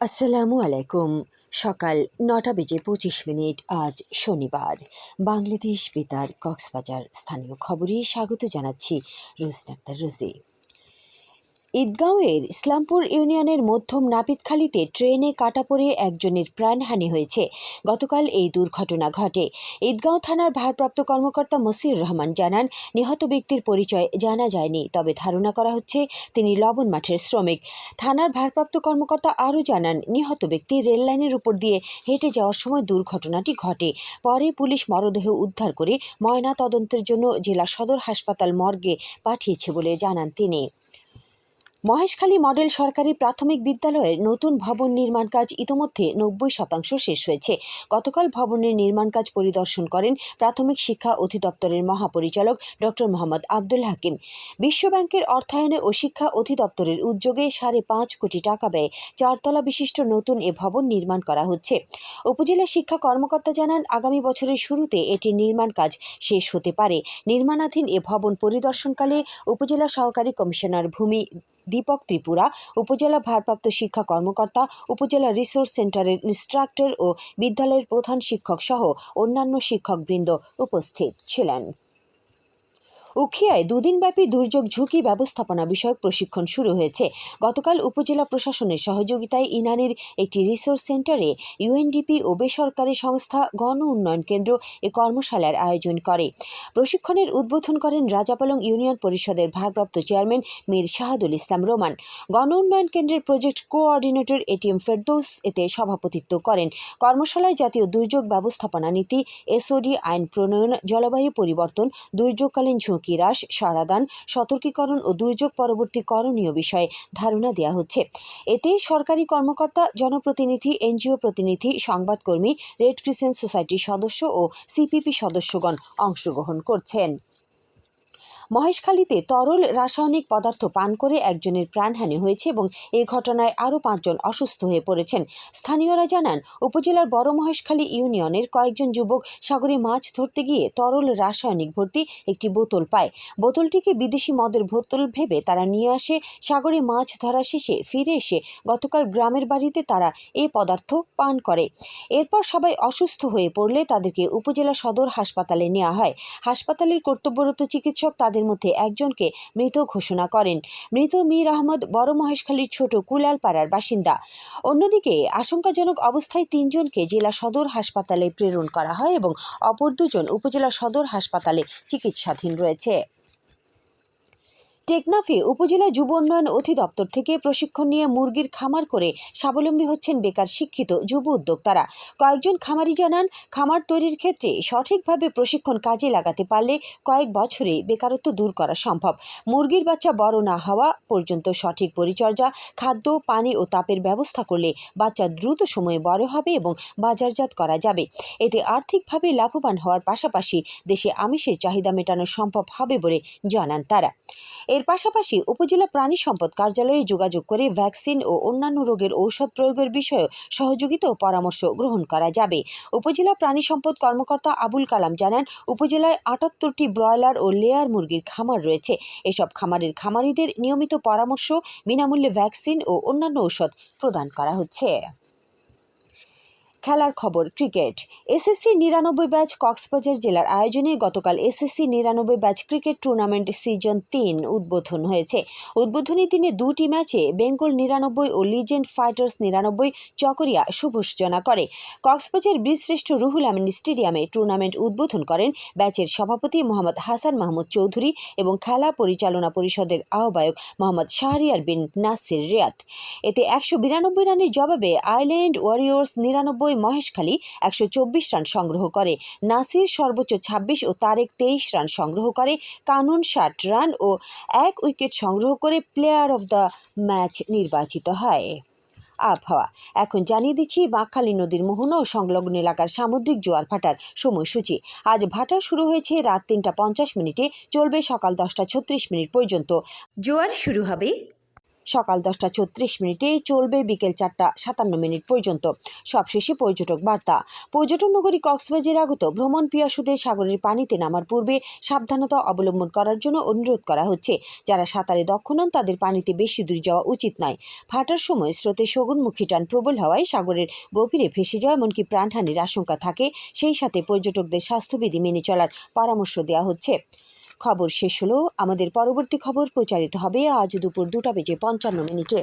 আসসালামু আলাইকুম। সকাল নটা বেজে পঁচিশ মিনিট, আজ শনিবার। বাংলাদেশ বেতার কক্সবাজার স্থানীয় খবরে স্বাগত জানাচ্ছি রোজনাক্তার রোজি। ঈদগাঁওয়ের ইসলামপুর ইউনিয়নের মধ্যম নাপিতখালীতে ট্রেনে কাটা পড়ে একজনের প্রাণহানি হয়েছে। গতকাল এই দুর্ঘটনা ঘটে। ঈদগাঁও থানার ভারপ্রাপ্ত কর্মকর্তা মসিউর রহমান জানান, নিহত ব্যক্তির পরিচয় জানা যায়নি, তবে ধারণা করা হচ্ছে তিনি লবণ মাঠের শ্রমিক। থানার ভারপ্রাপ্ত কর্মকর্তা আরও জানান, নিহত ব্যক্তি রেললাইনের উপর দিয়ে হেঁটে যাওয়ার সময় দুর্ঘটনাটি ঘটে। পরে পুলিশ মরদেহ উদ্ধার করে ময়না তদন্তের জন্য জেলা সদর হাসপাতাল মর্গে পাঠিয়েছে বলে জানান তিনি। মহেশখালী মডেল সরকারি প্রাথমিক বিদ্যালয়ের নতুন ভবন নির্মাণ কাজ ইতোমধ্যে নব্বই শতাংশ শেষ হয়েছে। গতকাল ভবনের নির্মাণ কাজ পরিদর্শন করেন প্রাথমিক শিক্ষা অধিদপ্তরের মহাপরিচালক ডক্টর মোহাম্মদ আব্দুল হাকিম। বিশ্বব্যাংকের অর্থায়নে ও শিক্ষা অধিদপ্তরের উদ্যোগে সাড়ে পাঁচ কোটি টাকা ব্যয়ে চারতলা বিশিষ্ট নতুন এ ভবন নির্মাণ করা হচ্ছে। উপজেলা শিক্ষা কর্মকর্তা জানান, আগামী বছরের শুরুতে এটির নির্মাণ কাজ শেষ হতে পারে। নির্মাণাধীন এ ভবন পরিদর্শনকালে উপজেলা সহকারী কমিশনার ভূমি দীপক ত্রিপুরা, উপজেলা ভারপ্রাপ্ত শিক্ষা কর্মকর্তা, উপজেলা রিসোর্স সেন্টারের ইনস্ট্রাক্টর ও বিদ্যালয়ের প্রধান শিক্ষক সহ অন্যান্য শিক্ষকবৃন্দ উপস্থিত ছিলেন। উখিয়ায় দুদিনব্যাপী দুর্যোগ ঝুঁকি ব্যবস্থাপনা বিষয়ক প্রশিক্ষণ শুরু হয়েছে। গতকাল উপজেলা প্রশাসনের সহযোগিতায় ইনানির একটি রিসোর্স সেন্টারে ইউএনডিপি ও বেসরকারি সংস্থা গণ উন্নয়ন কেন্দ্র এ কর্মশালার আয়োজন করে। প্রশিক্ষণের উদ্বোধন করেন রাজাপালং ইউনিয়ন পরিষদের ভারপ্রাপ্ত চেয়ারম্যান মীর শাহাদুল ইসলাম রোমান। গণ উন্নয়ন কেন্দ্রের প্রজেক্ট কোঅর্ডিনেটর এটিএম ফেরদৌস এতে সভাপতিত্ব করেন। কর্মশালায় জাতীয় দুর্যোগ ব্যবস্থাপনা নীতি, এসওডি, আইন প্রণয়ন, জলবায়ু পরিবর্তন, দুর্যোগকালীন ঝুঁকি হ্রাস সারাদান, সতর্কীকরণ ও দুর্যোগ পরবর্তী করণীয় বিষয়ে ধারণা দেওয়া হচ্ছে। এতে সরকারি কর্মকর্তা, জনপ্রতিনিধি, এনজিও প্রতিনিধি, সংবাদকর্মী, রেড ক্রিসেন্ট সোসাইটির সদস্য ও সিপিপি সদস্যগণ অংশগ্রহণ করছেন। মহেশখালীতে তরল রাসায়নিক পদার্থ পান করে একজনের প্রাণহানি হয়েছে এবং এই ঘটনায় আরও পাঁচজন অসুস্থ হয়ে পড়েছেন। স্থানীয়রা জানান, উপজেলার বড় মহেশখালী ইউনিয়নের কয়েকজন যুবক সাগরে মাছ ধরতে গিয়ে তরল রাসায়নিক ভর্তি একটি বোতল পায়। বোতলটিকে বিদেশি মদের বোতল ভেবে তারা নিয়ে আসে, সাগরে মাছ ধরা শেষে ফিরে এসে গতকাল গ্রামের বাড়িতে তারা এ পদার্থ পান করে। এরপর সবাই অসুস্থ হয়ে পড়লে তাদেরকে উপজেলা সদর হাসপাতালে নেওয়া হয়। হাসপাতালের কর্তব্যরত চিকিৎসক তাদের মধ্যে একজনকে মৃত ঘোষণা করেন। মৃত মীর আহমদ বড় মহেশখালীর ছোট কুলালপাড়ার বাসিন্দা। অন্যদিকে আশঙ্কাজনক অবস্থায় তিনজনকে জেলা সদর হাসপাতালে প্রেরণ করা হয় এবং অপর দুজন উপজেলা সদর হাসপাতালে চিকিৎসাধীন রয়েছে। টেকনাফে উপজেলা যুব উন্নয়ন অধিদপ্তর থেকে প্রশিক্ষণ নিয়ে মুরগির খামার করে স্বাবলম্বী হচ্ছেন বেকার শিক্ষিত যুব উদ্যোক্তারা। কয়েকজন খামারি জানান, খামার তৈরির ক্ষেত্রে সঠিকভাবে প্রশিক্ষণ কাজে লাগাতে পারলে কয়েক বছরে বেকারত্ব দূর করা সম্ভব। মুরগির বাচ্চা বড় না হওয়া পর্যন্ত সঠিক পরিচর্যা, খাদ্য, পানি ও তাপের ব্যবস্থা করলে বাচ্চা দ্রুত সময়ে বড় হবে এবং বাজারজাত করা যাবে। এতে আর্থিকভাবে লাভবান হওয়ার পাশাপাশি দেশে আমিষের চাহিদা মেটানো সম্ভব হবে বলে জানান তারা। এর পাশাপাশি উপজেলা প্রাণী সম্পদ কার্যালয়ে যোগাযোগ করে ভ্যাকসিন ও অন্যান্য রোগের ঔষধ প্রয়োগের বিষয়ে সহযোগিতা ও পরামর্শ গ্রহণ করা যাবে। উপজেলা প্রাণী সম্পদ কর্মকর্তা আবুল কালাম জানান, উপজেলায় আটাত্তরটি ব্রয়লার ও লেয়ার মুরগির খামার রয়েছে। এসব খামারের খামারিদের নিয়মিত পরামর্শ, বিনামূল্যে ভ্যাকসিন ও অন্যান্য ঔষধ প্রদান করা হচ্ছে। খেলার খবর, ক্রিকেট। এসএসসি নিরানব্বই ব্যাচ কক্সবাজার জেলার আয়োজনে গতকাল এসএসসি নিরানব্বই ব্যাচ ক্রিকেট টুর্নামেন্ট সিজন তিন উদ্বোধন হয়েছে। উদ্বোধনী দিনে দুটি ম্যাচে বেঙ্গল নিরানব্বই ও লিজেন্ড ফাইটার্স নিরানব্বই চকরিয়া শুভ সূচনা করে। কক্সবাজার বীরশ্রেষ্ঠ রুহুল আমিন স্টেডিয়ামে টুর্নামেন্ট উদ্বোধন করেন ব্যাচের সভাপতি মোহাম্মদ হাসান মাহমুদ চৌধুরী এবং খেলা পরিচালনা পরিষদের আহ্বায়ক মোহাম্মদ শাহরিয়ার বিন নাসির রিয়াত এতে একশো বিরানব্বই রানের জবাবে আইল্যান্ড ওয়ারিয়র্স নিরানব্বই মহেশখালী একশো চব্বিশ রান সংগ্রহ করে। নাসির সর্বোচ্চ ছাব্বিশ ও তারেক তেইশ রান সংগ্রহ করে। কানুন ষাট রান ও এক উইকেট সংগ্রহ করে প্লেয়ার অব দ্য ম্যাচ নির্বাচিত হয়। আবহাওয়া। এখন জানিয়ে দিচ্ছি, বাঁকখালী নদীর মোহনা ও সংলগ্ন এলাকার সামুদ্রিক জোয়ার ভাটার সময়সূচি। আজ ভাটা শুরু হয়েছে রাত তিনটা পঞ্চাশ মিনিটে, চলবে সকাল দশটা ছত্রিশ মিনিট পর্যন্ত। জোয়ার শুরু হবে সকাল দশটা ছত্রিশ মিনিটে চলবে বিকেল চারটা সাতান্ন মিনিট পর্যন্ত। সবশেষে পর্যটক বার্তা। পর্যটন নগরী কক্সবাজার আগত ভ্রমণ পিয়াসুদের সাগরের পানিতে নামার পূর্বে সাবধানতা অবলম্বন করার জন্য অনুরোধ করা হচ্ছে। যারা সাঁতারে দক্ষ নন, তাদের পানিতে বেশি দূর যাওয়া উচিত নয়। ভাটার সময় স্রোতে শগুনমুখী টান প্রবল হওয়ায় সাগরের গভীরে ভেসে যাওয়া এমনকি প্রাণহানির আশঙ্কা থাকে। সেই সাথে পর্যটকদের স্বাস্থ্যবিধি মেনে চলার পরামর্শ দেওয়া হচ্ছে। খবর শেষ হলো। আমাদের পরবর্তী খবর প্রচারিত হবে আজ দুপুর দুটা বেজে পঞ্চান্ন মিনিটে।